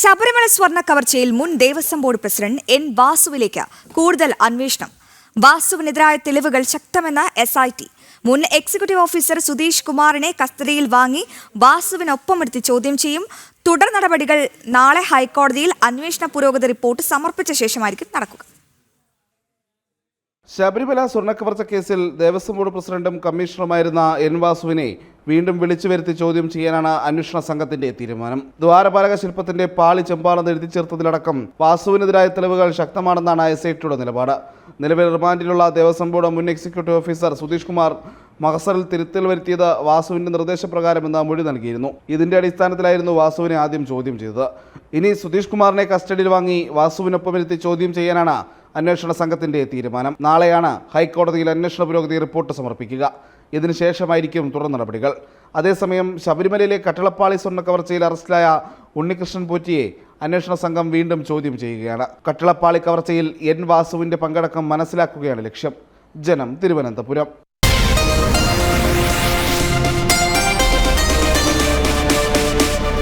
ശബരിമല സ്വർണ കവർച്ചയിൽ മുൻ ദേവസ്വം ബോർഡ് പ്രസിഡന്റ് എൻ വാസുവിലേക്ക് കൂടുതൽ അന്വേഷണം. വാസുവിനെതിരായ തെളിവുകൾ ശക്തമെന്ന എസ് ഐ ടി മുൻ എക്സിക്യൂട്ടീവ് ഓഫീസർ സുധീഷ് കുമാറിനെ കസ്റ്റഡിയിൽ വാങ്ങി വാസുവിനൊപ്പമെടുത്ത് ചോദ്യം ചെയ്യും. തുടർ നടപടികൾ നാളെ ഹൈക്കോടതിയിൽ അന്വേഷണ പുരോഗതി റിപ്പോർട്ട് സമർപ്പിച്ച ശേഷമായിരിക്കും നടക്കുക. ശബരിമല സ്വർണക്കവർച്ച കേസിൽ ദേവസ്വം ബോർഡ് പ്രസിഡന്റും കമ്മീഷണറുമായിരുന്ന എൻ വാസുവിനെ വീണ്ടും വിളിച്ചു വരുത്തി ചോദ്യം ചെയ്യാനാണ് അന്വേഷണ സംഘത്തിന്റെ തീരുമാനം. ദ്വാരപാലക ശില്പത്തിന്റെ പാളി ചെമ്പാണെന്ന് എഴുതി ചേർത്തതിലടക്കം വാസുവിനെതിരായ തെളിവുകൾ ശക്തമാണെന്നാണ് എസ് ഐ ടിയുടെ നിലപാട്. നിലവിൽ റിമാൻഡിലുള്ള ദേവസ്വം ബോർഡ് മുൻ എക്സിക്യൂട്ടീവ് ഓഫീസർ സുധീഷ് കുമാർ മഹസറിൽ തിരുത്തൽ വരുത്തിയത് വാസുവിന്റെ നിർദ്ദേശപ്രകാരമെന്ന് മൊഴി നൽകിയിരുന്നു. ഇതിന്റെ അടിസ്ഥാനത്തിലായിരുന്നു വാസുവിനെ ആദ്യം ചോദ്യം ചെയ്തത്. ഇനി സുധീഷ് കുമാറിനെ കസ്റ്റഡിയിൽ വാങ്ങി വാസുവിനൊപ്പം ഇരുത്തി ചോദ്യം ചെയ്യാനാണ് അന്വേഷണ സംഘത്തിന്റെ തീരുമാനം. നാളെയാണ് ഹൈക്കോടതിയിൽ അന്വേഷണ പുരോഗതി റിപ്പോർട്ട് സമർപ്പിക്കുക. ഇതിനുശേഷമായിരിക്കും തുടർ നടപടികൾ. അതേസമയം ശബരിമലയിലെ കട്ടളപ്പാളി സ്വർണ കവർച്ചയിൽ അറസ്റ്റിലായ ഉണ്ണികൃഷ്ണൻ പൂറ്റിയെ അന്വേഷണ സംഘം വീണ്ടും ചോദ്യം ചെയ്യുകയാണ്. കട്ടളപ്പാളി കവർച്ചയിൽ എൻ വാസുവിന്റെ പങ്കടക്കം മനസ്സിലാക്കുകയാണ് ലക്ഷ്യം. ജനം തിരുവനന്തപുരം.